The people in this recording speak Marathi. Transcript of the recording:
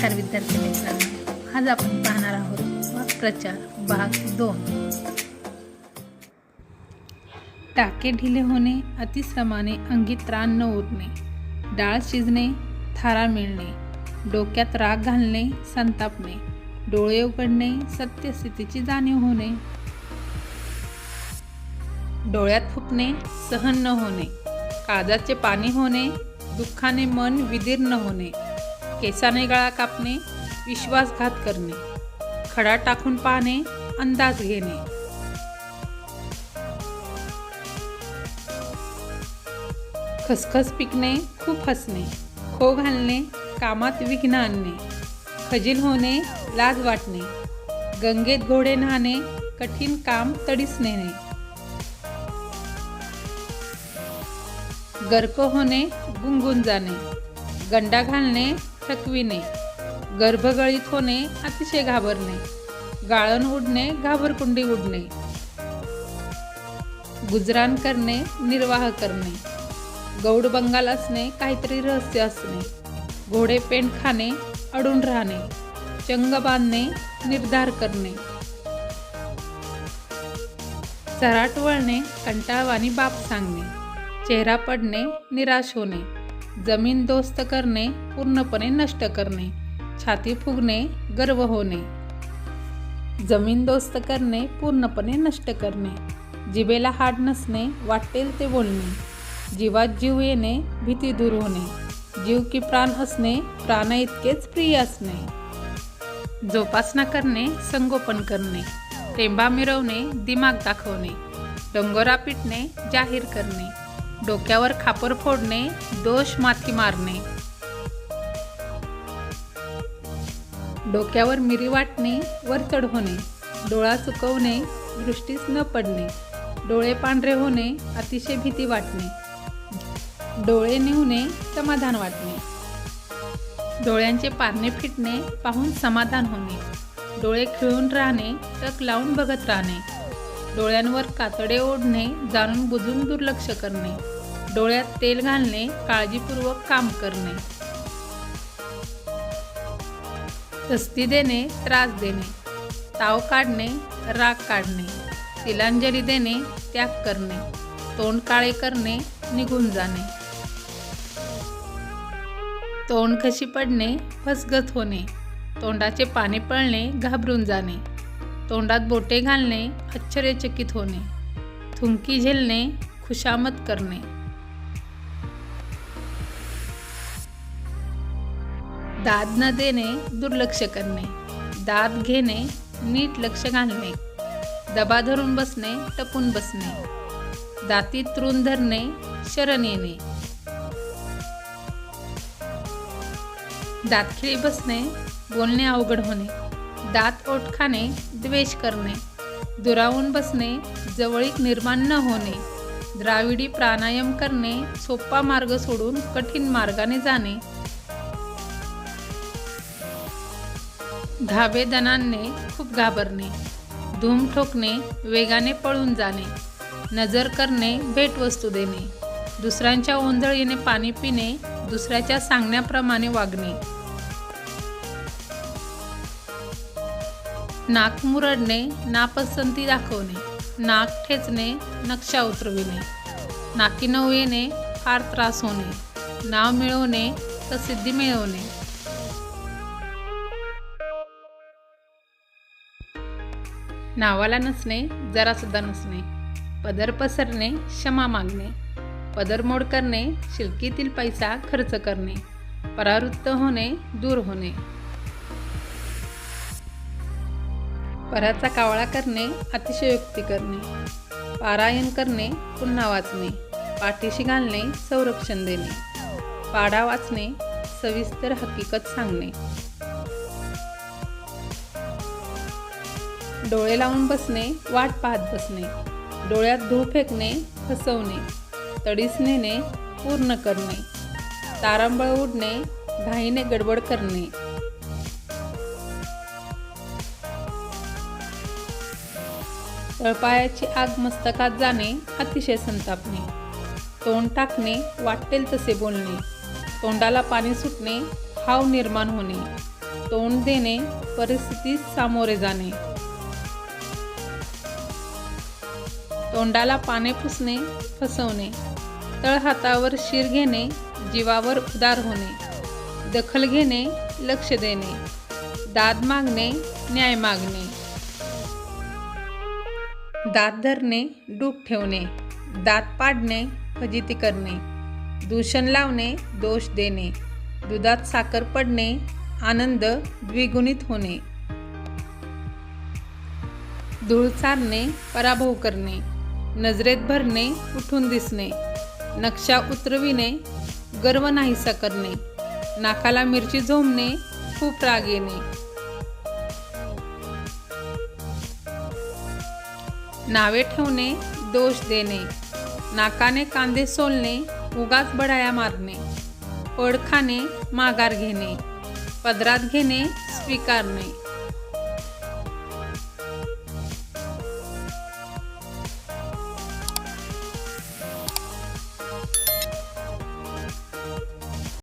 नमस्कार विद्यार्थी मित्रांनो आज आपण पाहणार आहोत वाक्प्रचार भाग दोन. टाके ढिले होणे अतिश्रमाने अंगी त्राण न उरणे डाळ शिजणे थारा मिळणे डोक्यात राग घालणे संतापणे डोळे उघडणे सत्यस्थितीची जाणीव होणे डोळ्यात फुटणे सहन न होणे काजाचे पाणी होणे दुःखाने मन विदीर्ण न होणे केसाने गळा कापणे विश्वासघात करणे खडा टाकून पाहणे अंदाज घेणे. खसखस पिकणे खूप हसणे खो घालणे कामात विघ्न आणणे खजील होणे लाज वाटणे गंगेत घोडे न्हाणे कठीण काम तडीस नेणे गर्क होणे गुंगून जाणे गंडा घालणे थकविणे गर्भगळीत होणे अतिशय घाबरणे गाळण उडणे घाबरकुंडी उडणे गुजराण करणे निर्वाह करणे गौड बंगाल असणे काहीतरी रहस्य असणे घोडे पेंट खाणे अडून राहणे चंग बांधणे निर्धार करणे सराट वळणे कंटाळवाणी बाप सांगणे चेहरा पडणे निराश होणे जमीन दोस्त करणे पूर्णपणे नष्ट करणे छाती फुगणे गर्व होणे. जमीन दोस्त करणे पूर्णपणे नष्ट करणे. जिभेला हाड नसणे वाटेल ते बोलणे. जीवात जीव येणे भीती दूर होणे. जीव की प्राण असणे प्राण इतकेच प्रिय असणे. जोपासना करणे संगोपन करणे. टेंबा मिरवणे दिमाग दाखवणे. डोंगोरा पिटणे जाहीर करणे. डोक्यावर खापर फोडणे दोष माथी मारणे. डोक्यावर मिरी वाटणे वर चढ होणे. डोळा चुकवणे दृष्टीस न पडणे. डोळे पांढरे होणे अतिशय भीती वाटणे. डोळे निवणे समाधान वाटणे. डोळ्यांचे पारणे फिटणे पाहून समाधान होणे. डोळे खिळून राहणे टक लावून बघत राहणे. डोळ्यांवर कातडे ओढणे जाणून बुजून दुर्लक्ष करणे डोळ्यात तेल घालणे काळजीपूर्वक काम करणे. तस्ती देणे त्रास देणे ताव काढणे राग काढणे तिलांजली देणे त्याग करणे तोंड काळे करणे निघून जाणे. तोंड खशी पडणे फसगत होणे तोंडाचे पाणी पळणे घाबरून जाणे. तोंडात बोटे घालणे आश्चर्यचकित होणे थुंकी झेलणे खुशामत करणे. दाद न देणे दुर्लक्ष करणे. दाद घेणे नीट लक्ष घालणे. दबा धरून बसणे टपून बसणे. दाती तृण धरणे शरण येणे. दातखिळी बसणे बोलणे अवघड होणे. दात ओठ खाणे द्वेष करणे दुरावून बसणे जवळीक निर्माण न होणे द्राविडी प्राणायाम करणे सोपा मार्ग सोडून कठीण मार्गाने जाणे धाबेदणांनी खूप घाबरणे धूम ठोकणे वेगाने पळून जाणे नजर करणे भेटवस्तू देणे दुसऱ्यांच्या ओंधळीने पाणी पिणे दुसऱ्याच्या सांगण्याप्रमाणे वागणे. नाक मुरडणे नापसंती दाखवणे नाक ठेचणे नक्षा उतरविणे. नाकीनऊ येणे फार त्रास होणे. नाव मिळवणे प्रसिद्धी मिळवणे. नावाला नसणे जरासुद्धा नसणे. पदर पसरणे क्षमा मागणे. पदरमोड करणे शिलकीतील पैसा खर्च करणे. परावृत्त होणे दूर होणे. पराचा कावळा करणे अतिशयोक्ती करणे. पारायण करणे पुन्हा वाचणे. पाठीशी घालणे संरक्षण देणे. पाडा वाचणे सविस्तर हकीकत सांगणे. डोळे लावून बसणे वाट पाहत बसणे. डोळ्यात धूळ फेकणे फसवणे. तडीस नेणे पूर्ण करणे. तारांबळ उडणे घाईने गडबड करणे. तळपायाची आग मस्तकात जाणे अतिशय संतापणे. तोंड टाकणे वाटेल तसे बोलणे. तोंडाला पाणी सुटणे हाव निर्माण होणे. तोंड देणे परिस्थितीस सामोरे जाणे. तोंडाला पाने पुसणे फसवणे. तळहातावर शिर घेणे जीवावर उदार होणे. दखल घेणे लक्ष देणे. दाद मागणे न्याय मागणे. दात धरणे डूक ठेवणे दात पाडणे फजिती करणे दूषण लावणे दोष देणे दुधात साखर पडणे आनंद द्विगुणित होणे धूळ चारणे पराभव करणे नजरेत भरणे उठून दिसणे नक्षा उतरविणे गर्व नाहीसा करणे नाकाला मिरची झोंबणे खूप राग येणे नावे ठेवणे दोष देणे नाकाने कांदे सोलणे उगाच बडाया मारणे पड खाणे माघार घेणे पदरात घेणे स्वीकारणे.